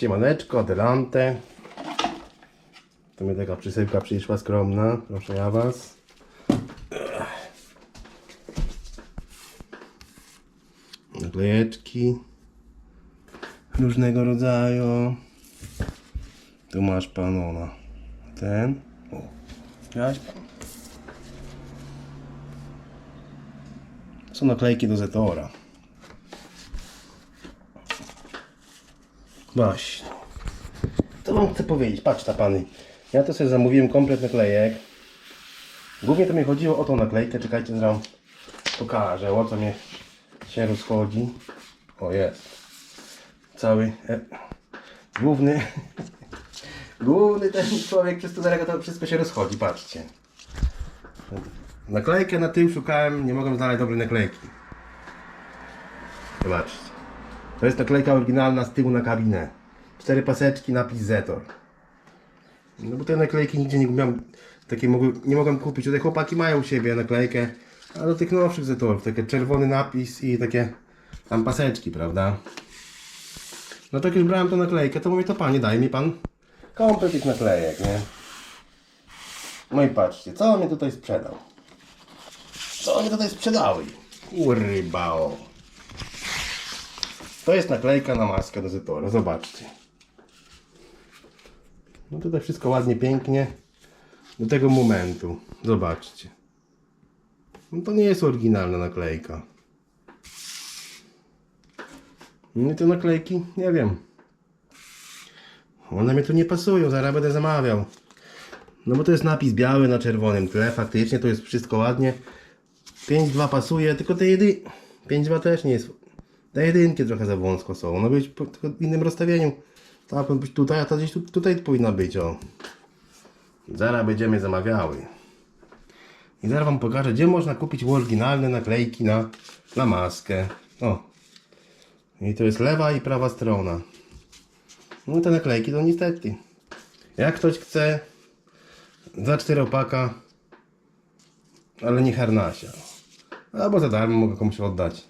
Siemaneczko, Delante. To mi taka przysyłka przyszła skromna. Proszę ja was. Naklejeczki różnego rodzaju. Tu masz pan ona. Ten. O. Są naklejki do Zetora. Właśnie. Co wam chcę powiedzieć? Patrz ta pany. Ja to sobie zamówiłem komplet naklejek. Głównie to mi chodziło o tą naklejkę. Czekajcie, zaraz pokażę o co mnie się rozchodzi. O jest. Cały e, główny główny ten człowiek przez to zaraz to wszystko się rozchodzi. Patrzcie. Naklejkę na tył szukałem, nie mogłem znaleźć dobrej naklejki. Zobaczcie. To jest naklejka oryginalna z tyłu na kabinę. Cztery paseczki, napis Zetor. No bo te naklejki nigdzie nie miałem, takie mogły, nie mogłem kupić. Tutaj chłopaki mają u siebie naklejkę, a do tych nowszych Zetorów, takie czerwony napis i takie tam paseczki, prawda? No tak już brałem tą naklejkę, to mówię, to panie, daj mi pan komplet tych naklejek, nie? No i patrzcie, co on mi tutaj sprzedał? Co oni tutaj sprzedały? Urybao. To jest naklejka na maskę do Zetora, zobaczcie. No tutaj wszystko ładnie, pięknie. Do tego momentu. Zobaczcie. No to nie jest oryginalna naklejka. No i te naklejki, nie wiem. One mi tu nie pasują, zaraz będę zamawiał. No bo to jest napis biały na czerwonym tle, faktycznie to jest wszystko ładnie. 5-2 pasuje, tylko te jedy... 5-2 też nie jest... Te jedynki trochę za wąsko są, no być po innym rozstawieniu. Ta powinna być tutaj, a ta gdzieś tu, tutaj powinna być, o. Zaraz będziemy zamawiały. I zaraz wam pokażę, gdzie można kupić oryginalne naklejki na, na maskę. O. I to jest lewa i prawa strona. No i te naklejki to niestety. Jak ktoś chce za czteropaka, ale nie harnasia. Albo za darmo mogę komuś oddać.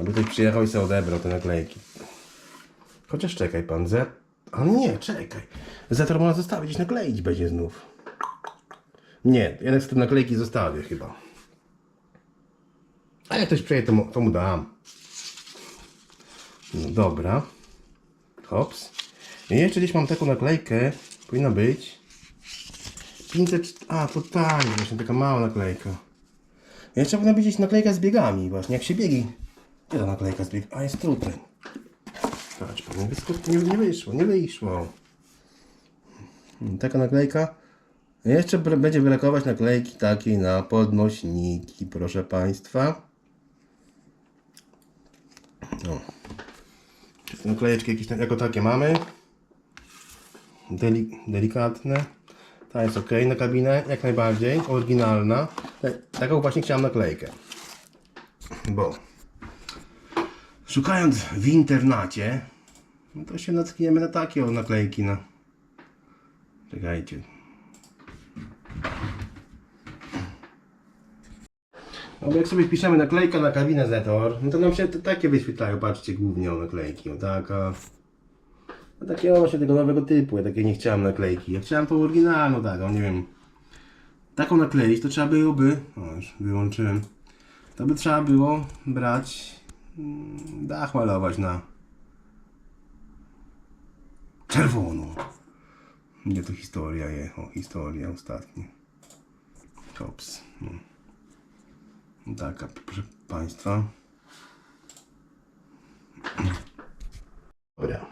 Aby ktoś przyjechał i sobie odebrał te naklejki. Chociaż czekaj pan, Z... A nie, czekaj. Zetor można zostawić, nakleić będzie znów. Nie, jednak z tym naklejki zostawię chyba. A jak ktoś przyjedzie, to mu, to mu dam. No dobra. Hops. I jeszcze gdzieś mam taką naklejkę. Powinna być. 500... A, to tak, właśnie taka mała naklejka. Jeszcze powinna być gdzieś naklejka z biegami właśnie, jak się biegi. Ta naklejka z biegami? A, jest tutaj. Patrz, nie, wysko- nie, nie wyszło, nie wyszło. Hmm, Taka naklejka. Jeszcze będzie brakować naklejki takiej na podnośniki, proszę Państwa. O. Naklejeczki jakieś tam, jako takie mamy. Deli delikatne. Ta jest ok na kabinę, jak najbardziej. Oryginalna. Te- Taką właśnie chciałem naklejkę. Bo szukając w internacie, no to się natkniemy na takie naklejki. No. Czekajcie. No bo jak sobie wpiszemy naklejka na kabinę Zetor, no to nam się takie wyświetlają, patrzcie, głównie o naklejki, o taka. No takiego właśnie tego nowego typu, ja takie nie chciałem naklejki. Ja chciałem tą oryginalną taką, nie wiem. Taką nakleić to trzeba byłoby, o już wyłączyłem, to by trzeba było brać, dach malować na czerwoną. Gdzie to historia jest? O, historia ostatnia. Hops. No. Taka, proszę Państwa. Dobra.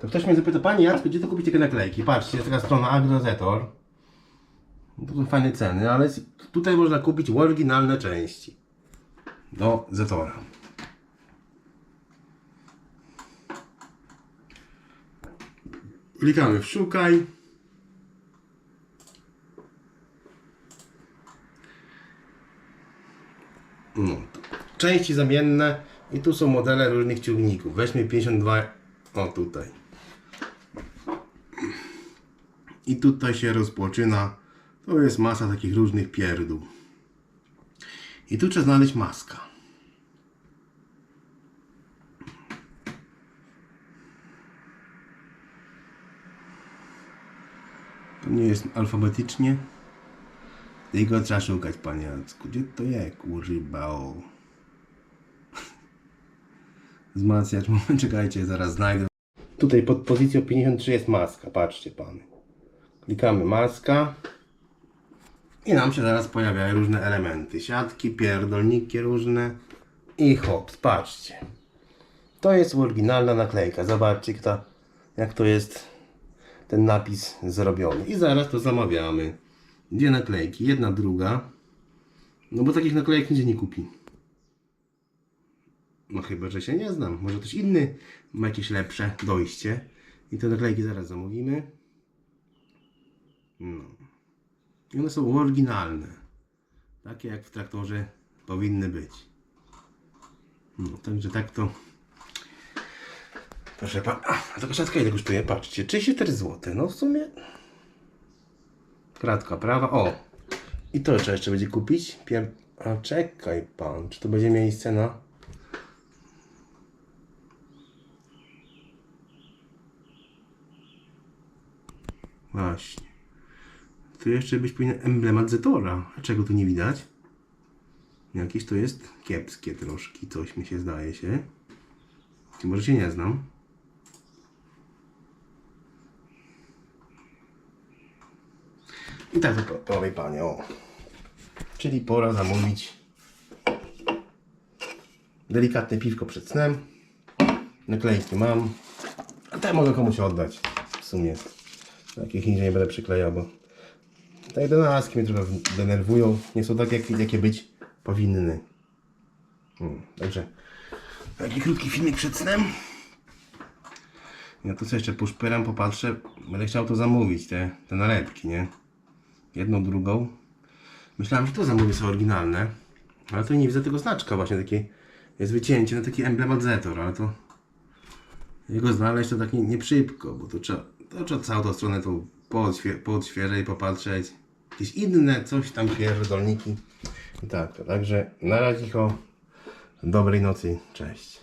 To ktoś mnie zapyta, Panie Jacku, gdzie to kupić takie naklejki? Patrzcie, jest taka strona Agrozetor. To są fajne ceny, ale tutaj można kupić oryginalne części do Zetora. Klikamy w szukaj. No. Części zamienne i tu są modele różnych ciągników. Weźmy 52, o tutaj. I tutaj się rozpoczyna, to jest masa takich różnych pierdół. I tu trzeba znaleźć maska. To nie jest alfabetycznie. Tylko trzeba szukać, panie Jacku. Gdzie to je, kurwa, o. Wzmacniacz, moment, czekajcie, zaraz znajdę. Tutaj pod pozycją 53 jest maska, patrzcie pany. Klikamy maska. I nam się zaraz pojawiają różne elementy. Siatki, pierdolniki różne. I hop, patrzcie. To jest oryginalna naklejka. Zobaczcie, kto, jak to jest ten napis zrobiony. I zaraz to zamawiamy. Dwie naklejki, jedna, druga. No bo takich naklejek nigdzie nie kupi. No chyba, że się nie znam. Może ktoś inny ma jakieś lepsze dojście. I te naklejki zaraz zamówimy. No. I one są oryginalne. Takie jak w traktorze powinny być. No, także tak to. Proszę pan. A taka siatka ile kosztuje? Patrzcie, 34 zł. No w sumie. Kratka prawa. O! I to trzeba jeszcze będzie kupić. Pier... A czekaj pan, czy to będzie miejsce na. Właśnie. Tu jeszcze być powinien emblemat Zetora. A czego tu nie widać? Jakieś to jest kiepskie troszki, coś mi się zdaje się. Może się nie znam? I tak to prawie o. Czyli pora zamówić delikatne piwko przed snem. Naklejki mam. A te mogę komuś oddać. W sumie. Takich indziej nie będę przyklejał, bo te jedenastki mnie trochę denerwują. Nie są takie, jak, jakie być powinny. Hmm, także taki krótki filmik przed snem. Ja tu sobie jeszcze poszperam, popatrzę. Będę chciał to zamówić, te, te nalepki, nie? Jedną, drugą. Myślałem, że to zamówię są oryginalne. Ale to nie widzę tego znaczka właśnie takie. Jest wycięcie na taki emblemat Zetor, ale to jego znaleźć to tak nie, nie szybko, bo to trzeba, to trzeba całą tą stronę tą poodświe, poodświeżyć, popatrzeć. Jakieś inne, coś tam pierdolniki. I tak, także na razie, dobrej nocy, cześć.